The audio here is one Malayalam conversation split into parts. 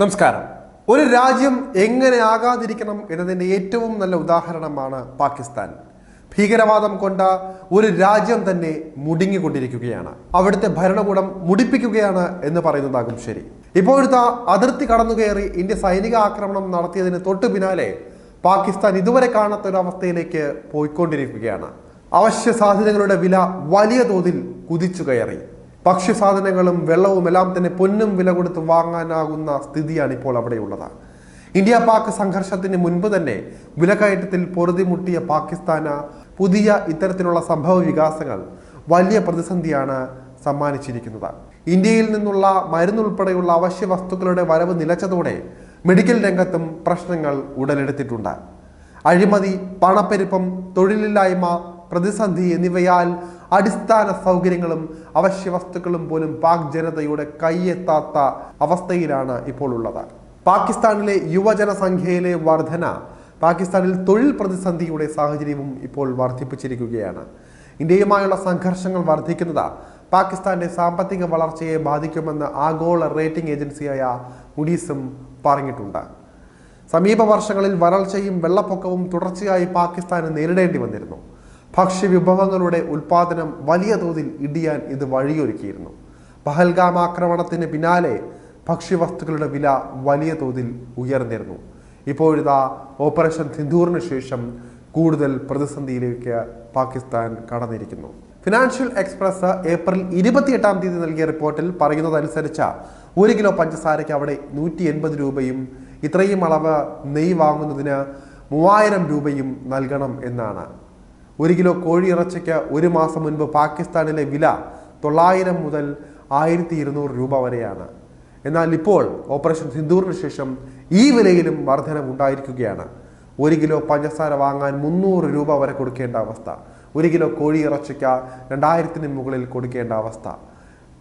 നമസ്കാരം. ഒരു രാജ്യം എങ്ങനെ ആകാതിരിക്കണം എന്നതിന്റെ ഏറ്റവും നല്ല ഉദാഹരണമാണ് പാകിസ്ഥാൻ. ഭീകരവാദം കൊണ്ട ഒരു രാജ്യം തന്നെ മുടുങ്ങിക്കൊണ്ടിരിക്കുകയാണ്. അവിടുത്തെ ഭരണകൂടം മുടിപ്പിക്കുകയാണ് എന്ന് പറയുന്നതാകും ശരി. ഇപ്പോഴത്തെ അതിർത്തി കടന്നു കയറി ഇന്ത്യ സൈനിക ആക്രമണം നടത്തിയതിന് തൊട്ടു പിന്നാലെ പാകിസ്ഥാൻ ഇതുവരെ കാണാത്ത ഒരു അവസ്ഥയിലേക്ക് പോയിക്കൊണ്ടിരിക്കുകയാണ്. അവശ്യ സാധനങ്ങളുടെ വില വലിയ തോതിൽ കുതിച്ചു കയറി. ഭക്ഷ്യസാധനങ്ങളും വെള്ളവും എല്ലാം തന്നെ പൊന്നും വില കൊടുത്ത് വാങ്ങാനാകുന്ന സ്ഥിതിയാണ് ഇപ്പോൾ അവിടെയുള്ളത്. ഇന്ത്യ പാക് സംഘർഷത്തിന് മുൻപ് തന്നെ വിലക്കയറ്റത്തിൽ പൊറുതിമുട്ടിയ പാകിസ്ഥാന് പുതിയ ഇത്തരത്തിലുള്ള സംഭവ വികാസങ്ങൾ വലിയ പ്രതിസന്ധിയാണ് സമ്മാനിച്ചിരിക്കുന്നത്. ഇന്ത്യയിൽ നിന്നുള്ള മരുന്നുൾപ്പെടെയുള്ള അവശ്യ വസ്തുക്കളുടെ വരവ് നിലച്ചതോടെ മെഡിക്കൽ രംഗത്തും പ്രശ്നങ്ങൾ ഉടലെടുത്തിട്ടുണ്ട്. അഴിമതി പണപ്പെരുപ്പം തൊഴിലില്ലായ്മ പ്രതിസന്ധി എന്നിവയാൽ അടിസ്ഥാന സൗകര്യങ്ങളും അവശ്യ വസ്തുക്കളും പോലും പാക് ജനതയുടെ കൈയെത്താത്ത അവസ്ഥയിലാണ് ഇപ്പോൾ ഉള്ളത്. പാകിസ്ഥാനിലെ യുവജനസംഖ്യയിലെ വർധന പാകിസ്ഥാനിൽ തൊഴിൽ പ്രതിസന്ധിയുടെ സാഹചര്യവും ഇപ്പോൾ വർദ്ധിപ്പിച്ചിരിക്കുകയാണ് ഇന്ത്യയുമായുള്ള സംഘർഷങ്ങൾ വർദ്ധിക്കുന്നത് പാകിസ്ഥാന്റെ സാമ്പത്തിക വളർച്ചയെ ബാധിക്കുമെന്ന് ആഗോള റേറ്റിംഗ് ഏജൻസിയായ മുഡീസും പറഞ്ഞിട്ടുണ്ട്. സമീപ വർഷങ്ങളിൽ വരൾച്ചയും വെള്ളപ്പൊക്കവും തുടർച്ചയായി പാകിസ്ഥാന് നേരിടേണ്ടി വന്നിരുന്നു. ഭക്ഷ്യവിഭവങ്ങളുടെ ഉൽപാദനം വലിയ തോതിൽ ഇടിയാൻ ഇത് വഴിയൊരുക്കിയിരുന്നു. പഹൽഗാം ആക്രമണത്തിന് പിന്നാലെ ഭക്ഷ്യവസ്തുക്കളുടെ വില വലിയ തോതിൽ ഉയർന്നിരുന്നു. ഇപ്പോഴിതാ ഓപ്പറേഷൻ സിന്ധൂറിന് ശേഷം കൂടുതൽ പ്രതിസന്ധിയിലേക്ക് പാകിസ്ഥാൻ കടന്നിരിക്കുന്നു. ഫിനാൻഷ്യൽ എക്സ്പ്രസ് ഏപ്രിൽ ഇരുപത്തിയെട്ടാം തീയതി നൽകിയ റിപ്പോർട്ടിൽ പറയുന്നതനുസരിച്ച് ഒരു കിലോ പഞ്ചസാരയ്ക്ക് അവിടെ നൂറ്റി എൺപത് രൂപയും ഇത്രയും അളവ് നെയ് വാങ്ങുന്നതിന് മൂവായിരം രൂപയും നൽകണം എന്നാണ്. ഒരു കിലോ കോഴി ഇറച്ചിക്ക് ഒരു മാസം മുൻപ് പാകിസ്ഥാനിലെ വില തൊള്ളായിരം മുതൽ ആയിരത്തി ഇരുന്നൂറ് രൂപ വരെയാണ്. എന്നാൽ ഇപ്പോൾ ഓപ്പറേഷൻ സിന്ദൂറിന് ശേഷം ഈ വിലയിലും വർധനം ഉണ്ടായിരിക്കുകയാണ് ഒരു കിലോ പഞ്ചസാര വാങ്ങാൻ മുന്നൂറ് രൂപ വരെ കൊടുക്കേണ്ട അവസ്ഥ. ഒരു കിലോ കോഴി ഇറച്ചിക്ക് രണ്ടായിരത്തിന് മുകളിൽ കൊടുക്കേണ്ട അവസ്ഥ.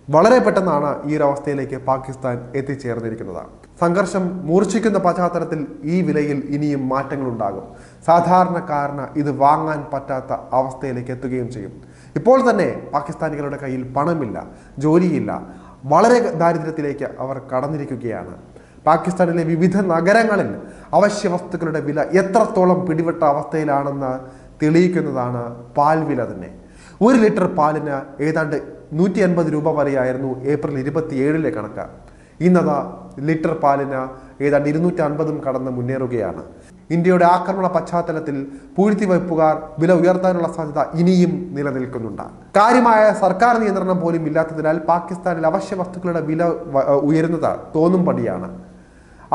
വളരെ പെട്ടെന്നാണ് ഈ ഒരു അവസ്ഥയിലേക്ക് പാകിസ്ഥാൻ എത്തിച്ചേർന്നിരിക്കുന്നത്. സംഘർഷം മൂർച്ഛിക്കുന്ന പശ്ചാത്തലത്തിൽ ഈ വിലയിൽ ഇനിയും മാറ്റങ്ങളുണ്ടാകും. സാധാരണക്കാരന് ഇത് വാങ്ങാൻ പറ്റാത്ത അവസ്ഥയിലേക്ക് എത്തുകയും ചെയ്യും. ഇപ്പോൾ തന്നെ പാകിസ്ഥാനികളുടെ കയ്യിൽ പണമില്ല ജോലിയില്ല. വളരെ ദാരിദ്ര്യത്തിലേക്ക് അവർ കടന്നിരിക്കുകയാണ്. പാകിസ്ഥാനിലെ വിവിധ നഗരങ്ങളിൽ അവശ്യ വസ്തുക്കളുടെ വില എത്രത്തോളം പിടിപെട്ട അവസ്ഥയിലാണെന്ന് തെളിയിക്കുന്നതാണ് പാൽ വില തന്നെ. ഒരു ലിറ്റർ പാലിന് ഏതാണ്ട് നൂറ്റി അൻപത് രൂപ വരെയായിരുന്നു ഏപ്രിൽ ഇരുപത്തിയേഴിലെ കണക്ക്. ഇന്നതാ ലിറ്റർ പാലിന് ഏതാണ്ട് ഇരുന്നൂറ്റി അൻപതും കടന്ന് മുന്നേറുകയാണ്. ഇന്ത്യയുടെ ആക്രമണ പശ്ചാത്തലത്തിൽ പൂഴ്ത്തിവയ്പ്പുകാർ വില ഉയർത്താനുള്ള സാധ്യത ഇനിയും നിലനിൽക്കുന്നുണ്ട്. കാര്യമായ സർക്കാർ നിയന്ത്രണം പോലും ഇല്ലാത്തതിനാൽ പാകിസ്ഥാനിൽ അവശ്യ വസ്തുക്കളുടെ വില ഉയരുന്നത് തോന്നും പടിയാണ്.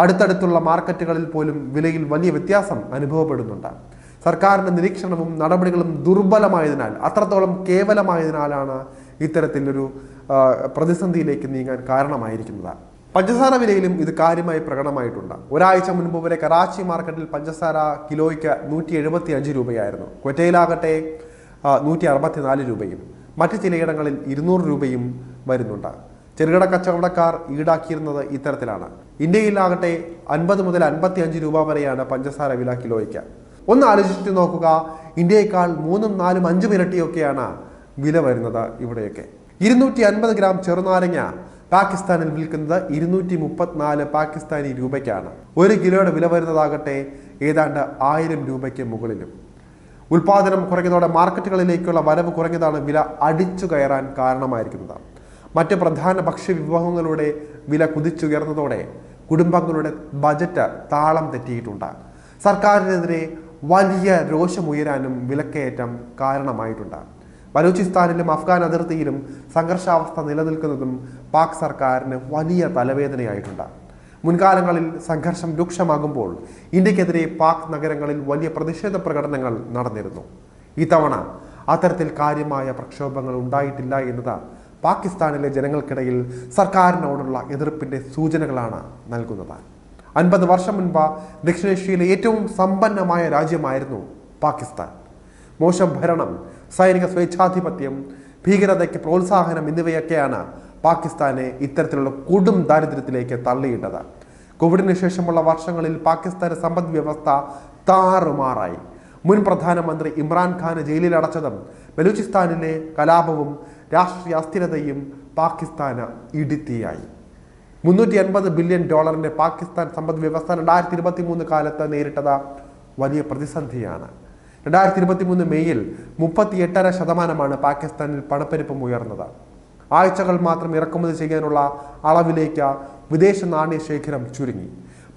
അടുത്തടുത്തുള്ള മാർക്കറ്റുകളിൽ പോലും വിലയിൽ വലിയ വ്യത്യാസം അനുഭവപ്പെടുന്നുണ്ട്. സർക്കാരിന്റെ നിരീക്ഷണവും നടപടികളും ദുർബലമായതിനാൽ അത്രത്തോളം കേവലമായതിനാലാണ് ഇത്തരത്തിലൊരു പ്രതിസന്ധിയിലേക്ക് നീങ്ങാൻ കാരണമായിരിക്കുന്നത്. പഞ്ചസാര വിലയിലും ഇത് കാര്യമായി പ്രകടമായിട്ടുണ്ട്. ഒരാഴ്ച മുൻപ് വരെ കറാച്ചി മാർക്കറ്റിൽ പഞ്ചസാര കിലോയ്ക്ക് നൂറ്റി എഴുപത്തി അഞ്ച് രൂപയായിരുന്നു. കൊറ്റയിലാകട്ടെ നൂറ്റി അറുപത്തിനാല് രൂപയും. മറ്റ് ചിലയിടങ്ങളിൽ ഇരുന്നൂറ് രൂപയും വരുന്നുണ്ട്. ചെറുകിട കച്ചവടക്കാർ ഈടാക്കിയിരുന്നത് ഇത്തരത്തിലാണ്. ഇന്ത്യയിലാകട്ടെ അൻപത് മുതൽ അൻപത്തി അഞ്ച് രൂപ വരെയാണ് പഞ്ചസാര വില കിലോയ്ക്ക്. ഒന്ന് ആലോചിച്ച് നോക്കുക ഇന്ത്യയേക്കാൾ മൂന്നും നാലും അഞ്ചും ഇരട്ടിയൊക്കെയാണ് വില വരുന്നത് ഇവിടെയൊക്കെ. ഇരുന്നൂറ്റി അൻപത് ഗ്രാം ചെറുനാരങ്ങ പാകിസ്ഥാനിൽ വിൽക്കുന്നത് ഇരുന്നൂറ്റി മുപ്പത്തിനാല് പാകിസ്ഥാനി രൂപയ്ക്കാണ്. ഒരു കിലോയുടെ വില വരുന്നതാകട്ടെ ഏതാണ്ട് ആയിരം രൂപയ്ക്ക് മുകളിലും. ഉൽപാദനം കുറഞ്ഞതോടെ മാർക്കറ്റുകളിലേക്കുള്ള വരവ് കുറഞ്ഞതാണ് വില അടിച്ചു കയറാൻ കാരണമായിരിക്കുന്നത്. മറ്റ് പ്രധാന ഭക്ഷ്യവിഭവങ്ങളുടെ വില കുതിച്ചുയർന്നതോടെ കുടുംബങ്ങളുടെ ബജറ്റ് താളം തെറ്റിയിട്ടുണ്ട്. സർക്കാരിനെതിരെ വലിയ രോഷമുയരാനും വിലക്കയറ്റം കാരണമായിട്ടുണ്ട്. ബലൂചിസ്ഥാനിലും അഫ്ഗാൻ അതിർത്തിയിലും സംഘർഷാവസ്ഥ നിലനിൽക്കുന്നതും പാക് സർക്കാരിന് വലിയ തലവേദനയായിട്ടുണ്ട്. മുൻകാലങ്ങളിൽ സംഘർഷം രൂക്ഷമാകുമ്പോൾ ഇന്ത്യക്കെതിരെ പാക് നഗരങ്ങളിൽ വലിയ പ്രതിഷേധ പ്രകടനങ്ങൾ നടന്നിരുന്നു. ഇത്തവണ അത്തരത്തിൽ കാര്യമായ പ്രക്ഷോഭങ്ങൾ ഉണ്ടായിട്ടില്ല എന്നത് പാകിസ്ഥാനിലെ ജനങ്ങൾക്കിടയിൽ സർക്കാരിനോടുള്ള എതിർപ്പിന്റെ സൂചനകളാണ് നൽകുന്നത്. അൻപത് വർഷം മുൻപ് ദക്ഷിണേഷ്യയിലെ ഏറ്റവും സമ്പന്നമായ രാജ്യമായിരുന്നു പാകിസ്ഥാൻ. മോശം ഭരണം സൈനിക സ്വേച്ഛാധിപത്യം ഭീകരതയ്ക്ക് പ്രോത്സാഹനം എന്നിവയൊക്കെയാണ് പാകിസ്ഥാനെ ഇത്തരത്തിലുള്ള കൊടും ദാരിദ്ര്യത്തിലേക്ക് തള്ളിയിട്ടത്. കോവിഡിന് ശേഷമുള്ള വർഷങ്ങളിൽ പാകിസ്ഥാന്റെ സമ്പദ് വ്യവസ്ഥ താറുമാറായി. മുൻ പ്രധാനമന്ത്രി ഇമ്രാൻഖാന് ജയിലിൽ അടച്ചതും ബലൂചിസ്ഥാനിലെ കലാപവും രാഷ്ട്രീയ അസ്ഥിരതയും പാകിസ്ഥാന് ഇടുത്തിയായി. മുന്നൂറ്റി അൻപത് ബില്യൺ ഡോളറിന്റെ പാകിസ്ഥാൻ സമ്പദ് വ്യവസ്ഥ രണ്ടായിരത്തി ഇരുപത്തി മൂന്ന് കാലത്ത് നേരിട്ടത് വലിയ പ്രതിസന്ധിയാണ്. രണ്ടായിരത്തി ഇരുപത്തി മൂന്ന് മെയ്യിൽ മുപ്പത്തി എട്ടര ശതമാനമാണ് പാകിസ്ഥാനിൽ പണപ്പെരുപ്പം ഉയർന്നത്. ആഴ്ചകൾ മാത്രം ഇറക്കുമതി ചെയ്യാനുള്ള അളവിലേക്ക് വിദേശ നാണ്യ ശേഖരം ചുരുങ്ങി.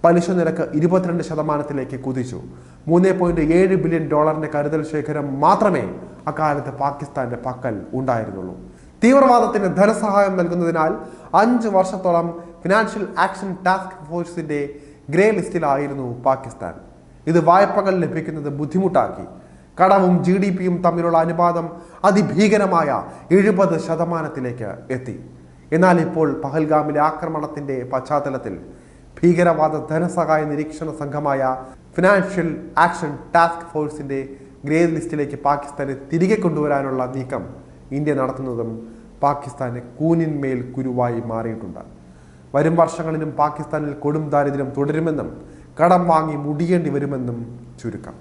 പലിശ നിരക്ക് ഇരുപത്തിരണ്ട് ശതമാനത്തിലേക്ക് കുതിച്ചു. മൂന്ന് പോയിന്റ് ഏഴ് ബില്യൺ ഡോളറിന്റെ കരുതൽ ശേഖരം മാത്രമേ അക്കാലത്ത് പാകിസ്ഥാന്റെ പക്കൽ ഉണ്ടായിരുന്നുള്ളൂ. തീവ്രവാദത്തിന് ധനസഹായം നൽകുന്നതിനാൽ അഞ്ച് വർഷത്തോളം ഫിനാൻഷ്യൽ ആക്ഷൻ ടാസ്ക് ഫോഴ്സിന്റെ ഗ്രേ ലിസ്റ്റിലായിരുന്നു പാകിസ്ഥാൻ. ഇത് വായ്പകൾ ലഭിക്കുന്നത് ബുദ്ധിമുട്ടാക്കി. കടവും ജി ഡി പിയും തമ്മിലുള്ള അനുപാതം അതിഭീകരമായ എഴുപത് ശതമാനത്തിലേക്ക് എത്തി. എന്നാൽ ഇപ്പോൾ പഹൽഗാമിലെ ആക്രമണത്തിന്റെ പശ്ചാത്തലത്തിൽ ഭീകരവാദ ധനസഹായ നിരീക്ഷണ സംഘമായ ഫിനാൻഷ്യൽ ആക്ഷൻ ടാസ്ക് ഫോഴ്സിന്റെ ഗ്രേ ലിസ്റ്റിലേക്ക് പാകിസ്ഥാനെ തിരികെ കൊണ്ടുവരാനുള്ള നീക്കം ഇന്ത്യ നടത്തുന്നതും പാകിസ്ഥാന് കൂനിന്മേൽ കുരുവായി മാറിയിട്ടുണ്ട്. വരും വർഷങ്ങളിലും പാകിസ്ഥാനിൽ കൊടും ദാരിദ്ര്യം തുടരുമെന്നും കടം വാങ്ങി മുടിയേണ്ടി വരുമെന്നും ചുരുക്കം.